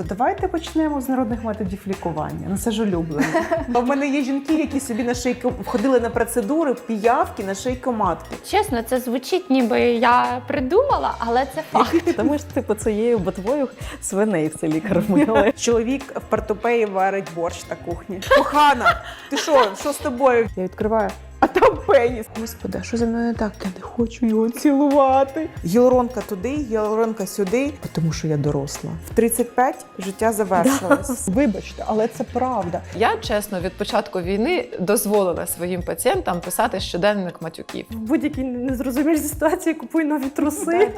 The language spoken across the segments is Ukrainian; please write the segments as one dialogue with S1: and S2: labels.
S1: То давайте почнемо з народних методів лікування. Ну це ж улюблено. У мене є жінки, які собі на шийку входили на процедури піявки на шийкоматки.
S2: Чесно, це звучить, ніби я придумала, але це факт.
S3: Тому ж типу це є ботвою свиней в селі кормили.
S1: Чоловік в портупеї варить борщ на кухні. Кохана, ти що? Що з тобою? Я відкриваю. А там пеніс. Господи, а що за мною так? Я не хочу його цілувати. Гіалуронка туди, гіалуронка сюди, тому що я доросла. В 35 життя завершилось.
S4: Вибачте, але це правда.
S5: Я чесно від початку війни дозволила своїм пацієнтам писати щоденник матюків.
S3: В будь-якій незрозумілій ситуації купуй нові труси.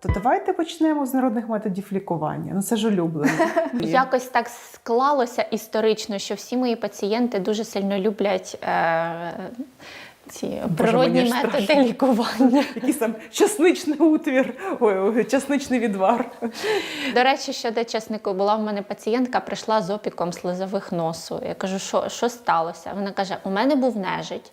S1: То давайте почнемо з народних методів лікування. Ну це ж улюблено.
S2: Якось так склалося історично, що всі мої пацієнти дуже сильно люблять е, ці природні методи
S1: страшно.
S2: лікування.
S1: Якийсь там часничний утвір, ой, ой, часничний відвар.
S2: До речі, щодо чеснику, була в мене пацієнтка, прийшла з опіком слизових носу. Я кажу, що, що сталося? Вона каже: у мене був нежить.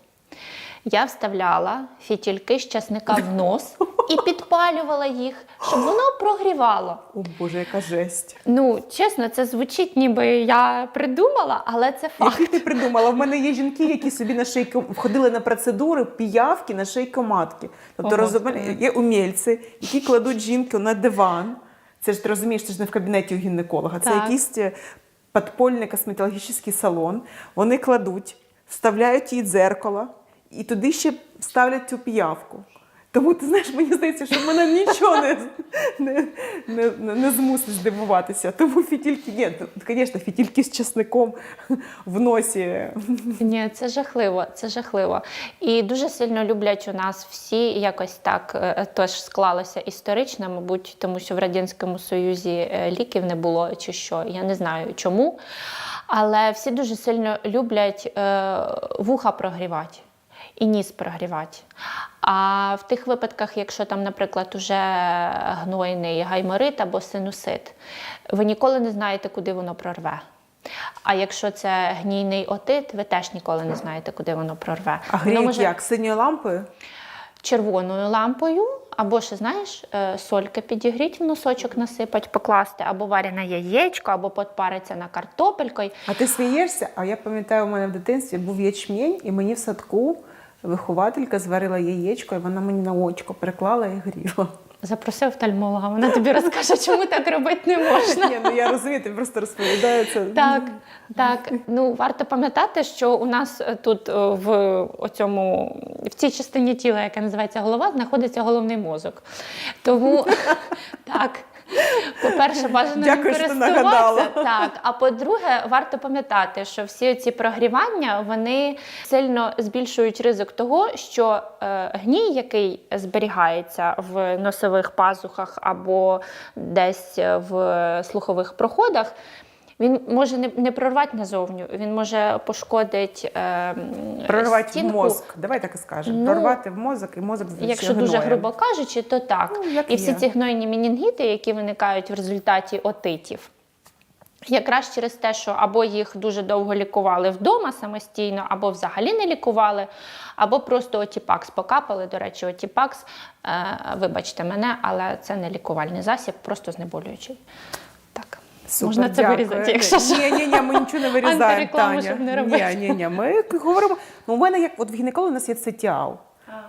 S2: Я вставляла фітільки з часника в нос і підпалювала їх, щоб воно прогрівало.
S1: О Боже, яка жесть.
S2: Ну, чесно, це звучить, ніби я придумала, але це факт.
S1: Який ти придумала? В мене є жінки, які собі на шийку входили на процедури піявки на шийкоматки. Тобто розумієш, є умільці, які кладуть жінку на диван. Це ж ти розумієш, це ж не в кабінеті у гінеколога. Це
S2: Так.
S1: якийсь е, подпольний косметологічний салон. Вони кладуть, вставляють їй дзеркало і туди ще ставлять цю піявку. Тому ти знаєш, мені здається, що мене нічого не, не, не, не, змусить здивуватися. Тому фітільки, ні, звісно, фітільки з часником в носі.
S2: Ні, це жахливо, це жахливо. І дуже сильно люблять у нас всі якось так е, теж склалося історично, мабуть, тому що в Радянському Союзі е, ліків не було чи що. Я не знаю чому. Але всі дуже сильно люблять е, вуха прогрівати. І ніс прогрівати. А в тих випадках, якщо там, наприклад, уже гнойний гайморит або синусит, ви ніколи не знаєте, куди воно прорве. А якщо це гнійний отит, ви теж ніколи не знаєте, куди воно прорве.
S1: А гріють
S2: може
S1: як? Синьою лампою?
S2: червоною лампою, або ще знаєш, е, сольки підігріть в носочок насипать, покласти, або варене яєчко, або подпариться на картопелькою.
S1: А ти смієшся? А я пам'ятаю, у мене в дитинстві був ячмінь, і мені в садку вихователька зварила яєчко, і вона мені на очко переклала і гріла.
S2: Запросив офтальмолога, вона тобі розкаже, чому так робити не можна.
S1: Ні, ну я розумію, ти просто розповідаю це.
S2: Так, так. Ну варто пам'ятати, що у нас е, тут е, в оцьому в цій частині тіла, яка називається голова, знаходиться головний мозок. Тому так. По-перше, бажано
S1: Дякую, не
S2: користуватися. Так. А по-друге, варто пам'ятати, що всі ці прогрівання вони сильно збільшують ризик того, що е, гній, який зберігається в носових пазухах або десь в слухових проходах, він може не, не прорвати назовню, він може пошкодити е,
S1: Прорвати
S2: стінку.
S1: мозк. Давай так і скажемо.
S2: Ну,
S1: Прорвати в мозок і мозок
S2: Якщо дуже грубо кажучи, то так.
S1: Ну, як
S2: і всі
S1: є.
S2: ці гнойні менінгіти, які виникають в результаті отитів. Якраз через те, що або їх дуже довго лікували вдома самостійно, або взагалі не лікували, або просто отіпакс покапали. До речі, отіпакс, е, вибачте мене, але це не лікувальний засіб, просто знеболюючий.
S1: Супер,
S2: Можна це
S1: дякую.
S2: вирізати, якщо що.
S1: Ні, ні, ні, ми нічого не вирізаємо, Таня.
S2: щоб не робити.
S1: Ні, ні, ні. Ми говоримо. Ну, у мене як от в гінекологі у нас є цетіал.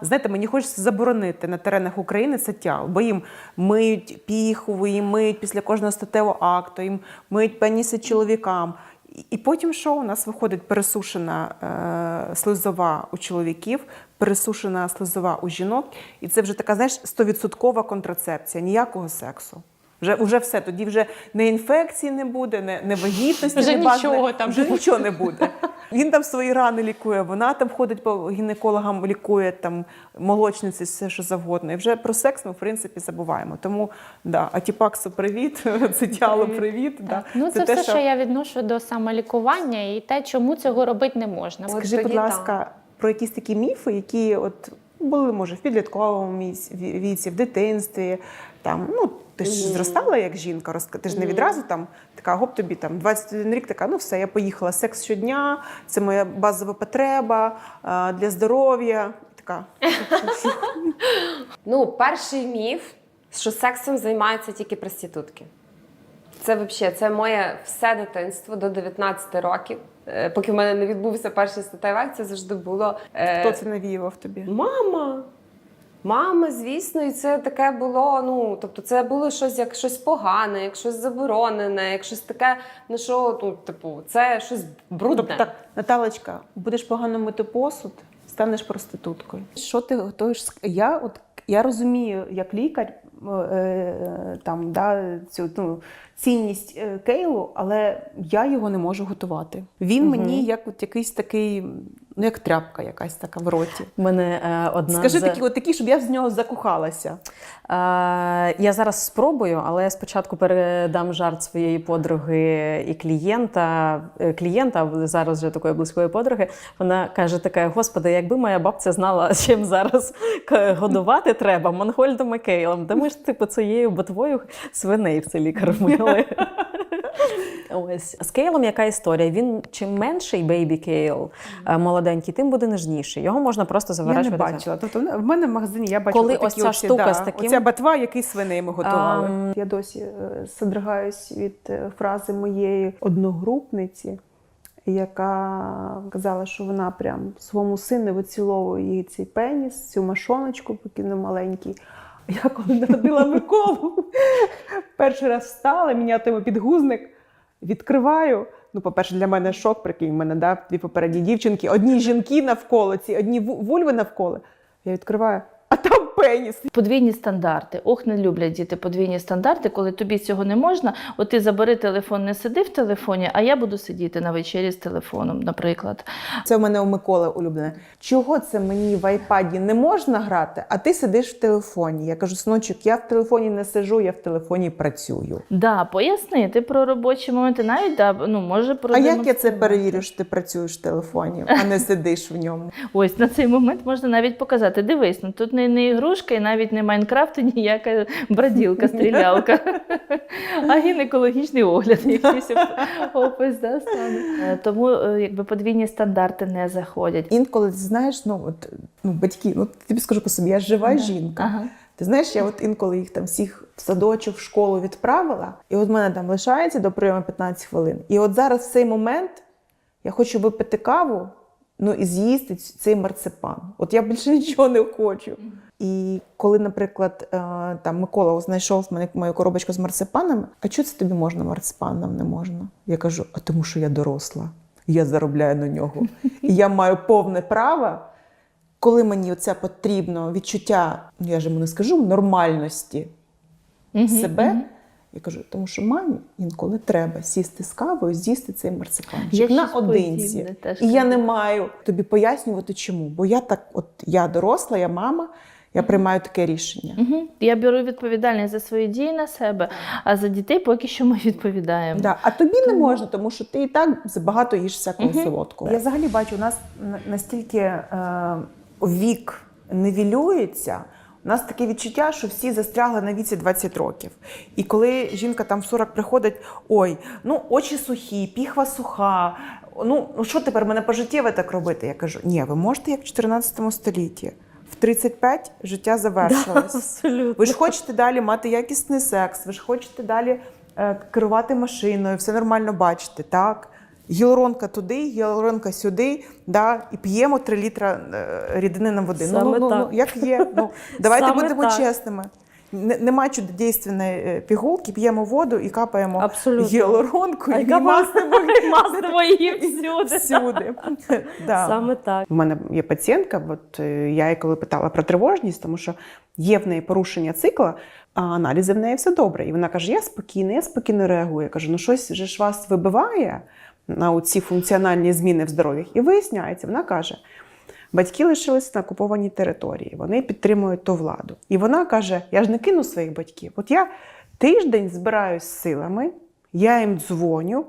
S1: Знаєте, мені хочеться заборонити на теренах України цетіал, бо їм миють піху, їм миють після кожного статевого акту, їм миють пеніси чоловікам. І- потім що? У нас виходить пересушена е, слизова у чоловіків, пересушена слизова у жінок. І це вже така, знаєш, 100% контрацепція, ніякого сексу. Вже, вже все, тоді вже не інфекції не буде, не, не вагітності,
S2: Вже
S1: не
S2: нічого там
S1: вже
S2: не
S1: нічого не буде. Він там свої рани лікує, вона там ходить по гінекологам, лікує там молочниці, все що завгодно. І вже про секс ми в принципі забуваємо. Тому да, атіпаксу привіт, цитялу привіт. Да.
S2: Ну, це, все, що... я відношу до самолікування і те, чому цього робити не можна.
S1: Скажи, будь ласка, про якісь такі міфи, які от були, може, в підлітковому віці, в дитинстві. Там, ну, ти ж зростала як жінка, розк- ти ж не відразу там така, гоп тобі там 21 рік, така, ну все, я поїхала, секс щодня, це моя базова потреба а, для здоров'я. така.
S6: Ну, перший міф, що сексом займаються тільки проститутки. Це взагалі це моє все дитинство до 19 років. Е, Поки в мене не відбувся перший статевий це завжди було. е,
S1: Хто це навіював тобі?
S6: Мама. Мама, звісно, і це таке було. Ну, тобто, це було щось як щось погане, як щось заборонене, як щось таке, ну що, ну, типу, це щось брудне.
S1: Тобто, так, Наталочка, будеш погано мити посуд, станеш проституткою. Що ти готуєш? Я от я розумію, як лікар там да, цю ну, цінність е, кейлу, але я його не можу готувати. Він мені як от якийсь такий, ну як тряпка якась така в роті.
S3: Мене е, одна
S1: Скажи
S3: з...
S1: такі, от такі, щоб я з нього закохалася.
S3: Е, я зараз спробую, але я спочатку передам жарт своєї подруги і клієнта. Е, Клієнта, зараз вже такої близької подруги. Вона каже: таке: Господи, якби моя бабця знала, чим зараз годувати треба Монгольдом і Кейлом. Та ми ж типу цією ботвою свиней в селі кормили. Ось з Кейлом яка історія? Він чим менший бейбі кейл, е, молоденький, тим буде ніжніший. Його можна просто
S1: Я не бачила. Тобто в мене в магазині я бачила
S3: Коли
S1: такі
S3: ось ця
S1: оці,
S3: штука
S1: да,
S3: з таким-
S1: оця батва, який свиней ми готували.
S3: Ам,
S1: Я досі е, содригаюсь від е, фрази моєї одногрупниці, яка казала, що вона прям своєму сину виціловує її цей пеніс, цю машоночку, поки не маленький. Я коли народила Миколу, перший раз встала, міняти йому підгузник, відкриваю. Ну, по-перше, для мене шок, прикинь, мене да, дві попередні дівчинки, одні жінки навколо, ці одні вульви навколо. Я відкриваю, пеніс.
S7: Подвійні стандарти. Ох, не люблять діти подвійні стандарти, коли тобі цього не можна. От ти забери телефон, не сиди в телефоні, а я буду сидіти на вечері з телефоном, наприклад.
S1: Це в мене у Миколи улюблене. Чого це мені в айпаді не можна грати, а ти сидиш в телефоні? Я кажу, синочок, я в телефоні не сижу, я в телефоні працюю.
S7: Да, пояснити про робочі моменти, навіть да, ну може
S1: А як я це перевірю, що ти працюєш в телефоні, а не сидиш в ньому?
S7: Ось на цей момент можна навіть показати. Дивись, ну тут не, не ігрушка і навіть не Майнкрафт, і ніяка броділка, стрілялка, а гінекологічний огляд, якийсь опис да, стане. Тому е, якби подвійні стандарти не заходять.
S1: Інколи знаєш, ну от ну батьки, ну тобі скажу по собі, я жива жінка.
S7: Ага.
S1: Ти знаєш, я от інколи їх там всіх в садочок, в школу відправила, і от в мене там лишається до прийому 15 хвилин. І от зараз в цей момент я хочу випити каву, ну і з'їсти цей марципан. От я більше нічого не хочу. І коли, наприклад, е, там Микола знайшов мене мою коробочку з марципанами, а чого це тобі можна, марципан нам не можна? Я кажу, а тому що я доросла, я заробляю на нього. І я маю повне право коли мені це потрібно відчуття, ну я ж йому не скажу, нормальності себе, я кажу, тому що мамі інколи треба сісти з кавою, з'їсти цей марципанчик наодинці. І я не маю тобі пояснювати, чому. Бо я так, от я доросла, я мама, я приймаю таке рішення.
S7: Угу. Я беру відповідальність за свої дії на себе, а за дітей поки що ми відповідаємо.
S1: Да. А тобі не можна, тому що ти і так забагато їш всякого
S7: Мгм.
S1: солодкого. Я взагалі бачу, у нас настільки е, вік нивелюється. У нас таке відчуття, що всі застрягли на віці 20 років. І коли жінка там в 40 приходить, ой, ну очі сухі, піхва суха. Ну, ну що тепер мене пожиттєво так робити? Я кажу, ні, ви можете як в 14 столітті. В 35 життя завершилось.
S3: Абсолютно.
S1: Ви ж хочете далі мати якісний секс, ви ж хочете далі е, керувати машиною, все нормально бачите, так? Гіалуронка туди, гіалуронка сюди, да, і п'ємо 3 літра е, рідини на води. ну,
S3: Саме
S1: ну, ну,
S3: так.
S1: ну, як є? Ну, давайте
S3: Саме
S1: будемо
S3: так.
S1: чесними. Не- Нема чудодійственної е, пігулки, п'ємо воду і капаємо
S3: Абсолютно.
S1: гіалуронку
S3: А
S1: і
S3: її всюди.
S1: всюди. Да.
S3: Саме так.
S1: У мене є пацієнтка, от е, я її коли питала про тривожність, тому що є в неї порушення цикла, а аналізи в неї все добре. І вона каже: Я спокійна, я спокійно реагую. Я кажу, ну щось же ж вас вибиває на ці функціональні зміни в здоров'ях. І виясняється, вона каже. Батьки лишилися на окупованій території, вони підтримують ту владу. І вона каже: Я ж не кину своїх батьків. От я тиждень збираюсь силами, я їм дзвоню,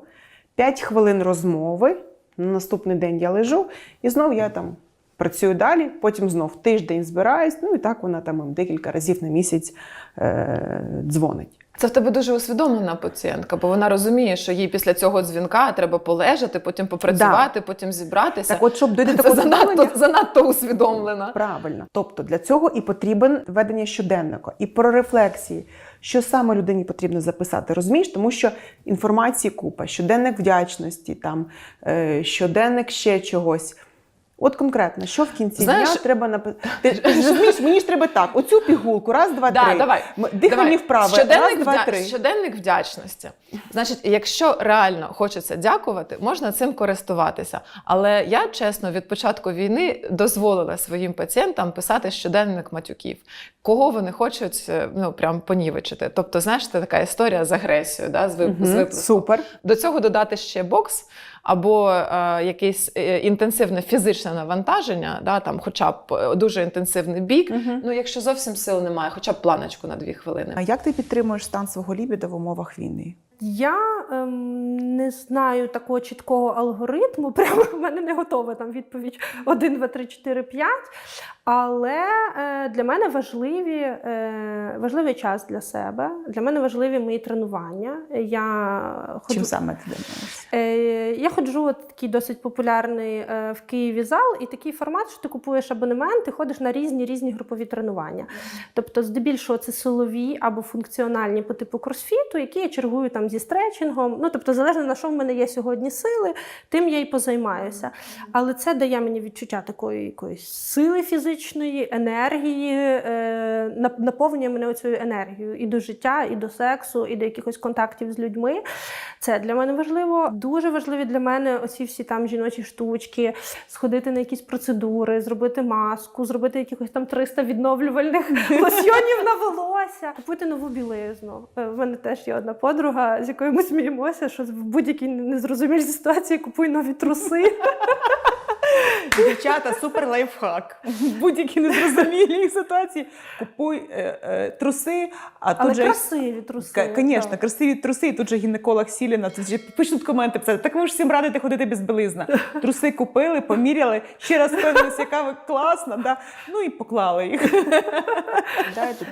S1: 5 хвилин розмови. На наступний день я лежу, і знов я там працюю далі, потім знов тиждень збираюсь. Ну і так вона там декілька разів на місяць е- дзвонить.
S5: Це в тебе дуже усвідомлена пацієнтка, бо вона розуміє, що їй після цього дзвінка треба полежати, потім попрацювати, потім зібратися.
S1: Так, от щоб дойти до
S5: занадто, занадто усвідомлена.
S1: Правильно. Тобто для цього і потрібен ведення щоденника, і про рефлексії, що саме людині потрібно записати. Розумієш, тому що інформації купа, щоденник вдячності, там е, щоденник ще чогось. От конкретно, що в кінці
S5: Знаєш-
S1: дня треба написати. Ти, ти розумієш, мені ж треба так: оцю пігулку, раз, два,
S5: Да,
S1: три.
S5: давай.
S1: Дихальні
S5: Давай.
S1: вправи,
S5: Щоденник,
S1: раз, два,
S5: вдя-
S1: три.
S5: щоденник вдячності. Значить, якщо реально хочеться дякувати, можна цим користуватися. Але я чесно від початку війни дозволила своїм пацієнтам писати щоденник матюків, кого вони хочуть е, ну прям понівечити. Тобто, знаєш, це така історія з агресією, да, з, вип... з
S1: Мгм. Супер.
S5: До цього додати ще бокс або е, якесь е, інтенсивне фізичне навантаження, да, там, хоча б е, дуже інтенсивний бік. Ну, якщо зовсім сил немає, хоча б планочку на дві хвилини.
S1: А як ти підтримуєш стан свого лібіда в умовах війни?
S8: Я ем, не знаю такого чіткого алгоритму. Прямо в мене не готова там відповідь 1, 2, 3, 4, 5. Але е, для мене важливі, е, важливий час для себе. Для мене важливі мої тренування. Я ходжу,
S1: Чим саме ти?
S8: Е, я ходжу от такий досить популярний е, в Києві зал, і такий формат, що ти купуєш абонемент і ходиш на різні різні групові тренування. Тобто, здебільшого, це силові або функціональні по типу кросфіту, які я чергую там зі стретчингом. Ну тобто, залежно на що в мене є сьогодні сили, тим я й позаймаюся. Але це дає мені відчуття такої якоїсь сили фізичної, енергії, е, наповнює мене цією енергією і до життя, і до сексу, і до якихось контактів з людьми. Це для мене важливо. Дуже важливі для мене оці всі там жіночі штучки, сходити на якісь процедури, зробити маску, зробити якихось там 300 відновлювальних лосьйонів на волосся, купити нову білизну. Е, В мене теж є одна подруга, з якою ми сміємося, що в будь-якій незрозумілій ситуації купуй нові труси.
S1: Дівчата, супер лайфхак. В будь-якій незрозумілій ситуації купуй е, е, труси, а
S8: Але
S1: же.
S8: красиві труси.
S1: Звісно,
S8: так.
S1: красиві труси, і тут же гінеколог Сіліна, тут же пишуть коменти писати. Так ви ж всім радите ходити без білизна. Труси купили, поміряли, ще раз впевнилися, яка ви класна, да? ну і поклали їх. Да, і тут